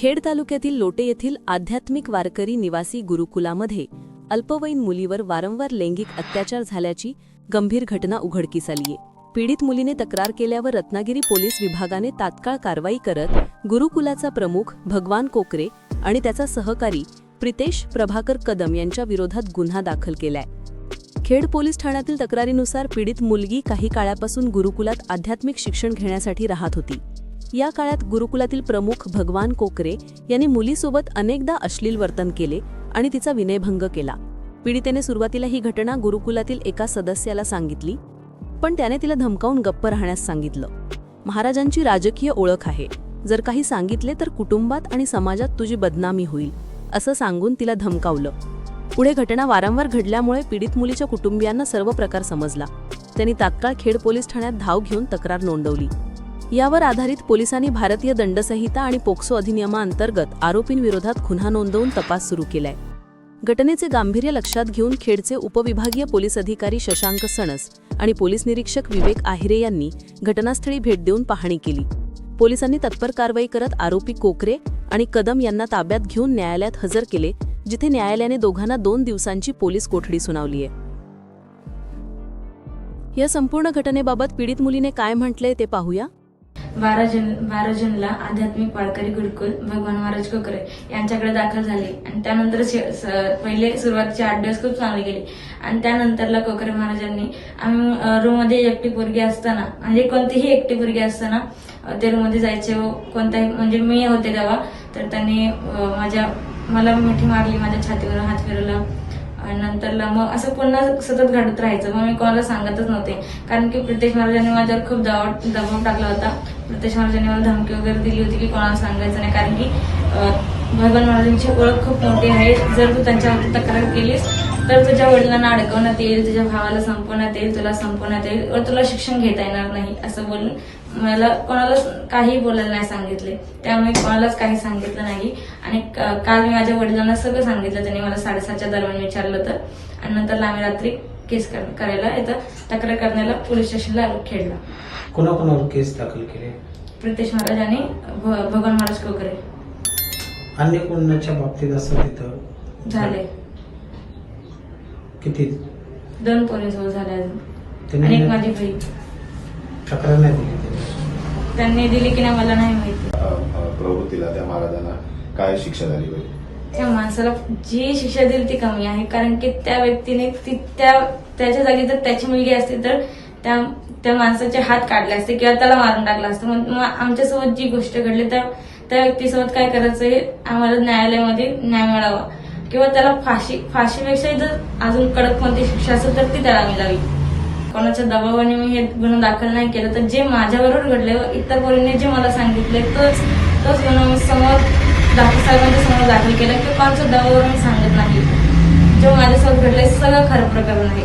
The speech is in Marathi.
खेड तालुक्यातील लोटे येथील आध्यात्मिक वारकरी निवासी गुरुकुलामध्ये अल्पवयीन मुलीवर वारंवार लैंगिक अत्याचार झाल्याची गंभीर घटना उघडकीस आलीये पीडित मुलीने तक्रार केल्यावर रत्नागिरी पोलीस विभागाने तात्काळ कारवाई करत गुरुकुलाचा प्रमुख भगवान कोकरे आणि त्याचा सहकारी प्रितेश प्रभाकर कदम यांच्या विरोधात गुन्हा दाखल केलाय. खेड पोलीस ठाण्यातील तक्रारीनुसार पीडित मुलगी काही काळापासून गुरुकुलात आध्यात्मिक शिक्षण घेण्यासाठी राहत होती. या काळात गुरुकुलातील प्रमुख भगवान कोकरे यांनी मुलीसोबत अनेकदा अश्लील वर्तन केले आणि तिचा विनयभंग केला. पीडितेने सुरुवातीला ही घटना गुरुकुलातील एका सदस्याला सांगितली पण त्याने तिला धमकावून गप्प राहण्यास सांगितलं. महाराजांची राजकीय ओळख आहे. जर काही सांगितले तर कुटुंबात आणि समाजात तुझी बदनामी होईल असं सांगून तिला धमकावलं. पुढे घटना वारंवार घडल्यामुळे पीडित मुलीच्या कुटुंबियांना सर्व प्रकार समजला. त्यांनी तात्काळ खेड पोलीस ठाण्यात धाव घेऊन तक्रार नोंदवली. यावर आधारित पोलिसांनी भारतीय दंडसंहिता आणि पोक्सो अधिनियमाअंतर्गत आरोपींविरोधात गुन्हा नोंदवून तपास सुरू केलाय. घटनेचे गांभीर्य लक्षात घेऊन खेडचे उपविभागीय पोलीस अधिकारी शशांक सणस आणि पोलीस निरीक्षक विवेक आहिरे यांनी घटनास्थळी भेट देऊन पाहणी केली. पोलिसांनी तत्पर कारवाई करत आरोपी कोकरे आणि कदम यांना ताब्यात घेऊन न्यायालयात हजर केले जिथे न्यायालयाने दोघांना दोन दिवसांची पोलीस कोठडी सुनावली आहे. या संपूर्ण घटनेबाबत पीडित मुलीने काय म्हटलंय ते पाहूया. बारा जून बारा जूनला आध्यात्मिक वाळकरी गुरुकुल भगवान महाराज कोकरे यांच्याकडे दाखल झाले. आणि त्यानंतर शे- स- पहिले सुरुवातीचे आठ दिवस खूप चांगले गेले. आणि त्यानंतरला कोकरे महाराजांनी आम्ही रूममध्ये एकटी पोरगी असताना म्हणजे कोणतीही एकटी पोरगी असताना ते रूममध्ये जायचे व कोणताही म्हणजे मी होते तेव्हा तर त्यांनी माझ्या मला मिठी मारली माझ्या छातीवर हात फिरवला. आणि नंतरला मग असं पुन्हा सतत घडत राहायचं. मग मी कोणाला सांगतच नव्हते. कारण की प्रत्येक महाराजांनी माझ्यावर खूप दबाव दबाव टाकला होता. प्रत्येक महाराजांनी मला धमकी वगैरे दिली होती की कोणाला सांगायचं नाही. कारण की भगवान महाराजांची ओळख खूप मोठी आहे. जर तू त्यांच्यावरती तक्रार केलीस तर तुझ्या वडिलांना अडकवण्यात येईल तुझ्या भावाला संपवण्यात येईल तुला संपवण्यात येईल व तुला शिक्षण घेता येणार नाही असं बोलून मला कोणालाच काही बोलायला नाही सांगितले. त्यामुळे कोणालाच काही सांगितलं नाही. आणि काल मी माझ्या वडिलांना सगळं सांगितलं त्यांनी मला साडेसातच्या दरम्यान विचारलं तर आणि नंतर आम्ही रात्री केस कर- करायला इथं तक्रार करण्याला पोलीस स्टेशनला खेळला कोणाकोणावर केस दाखल केले? प्रितेश महाराज आणि भगवान महाराज कोकरे. अन्य कोणाच्या बाबतीत असं तिथं झाले. किती? दोन पोरींसोबत झाले अजून. आणि एक माझी बहीण. तक्रार नाही दिली त्यांनी. त्यांनी दिली की नाही मला नाही माहिती. प्रवृत्तीला त्या महाराजांना काय शिक्षा झाली पाहिजे त्या माणसाला जी शिक्षा दिली ती कमी आहे कारण की त्या व्यक्तीने ती त्या त्याच्या जागी जर त्याची मुलगी असती तर त्या त्या माणसाचे हात काढले असते किंवा त्याला मारून टाकलं असतं. मग मग आमच्यासोबत जी गोष्ट घडली त्या त्या व्यक्तीसोबत काय करायचं हे आम्हाला न्यायालयामध्ये न्याय मिळावा. किंवा त्याला फाशी फाशीपेक्षा जर अजून कडक कोणती शिक्षा असेल तर ती त्याला मिळावी. कोणाच्या दबावाने मी हे गुन्हा दाखल नाही केलं तर जे माझ्याबरोबर घडले व इतर पोरींनी जे मला सांगितले तोच तोच गुन्हा मी समोर दाखल साहेबांच्या समोर दाखल केला किंवा कोणाच्या दबावावर मी सांगत नाही. जो माझ्यासोबत घडले सगळं खरं प्रकरण आहे.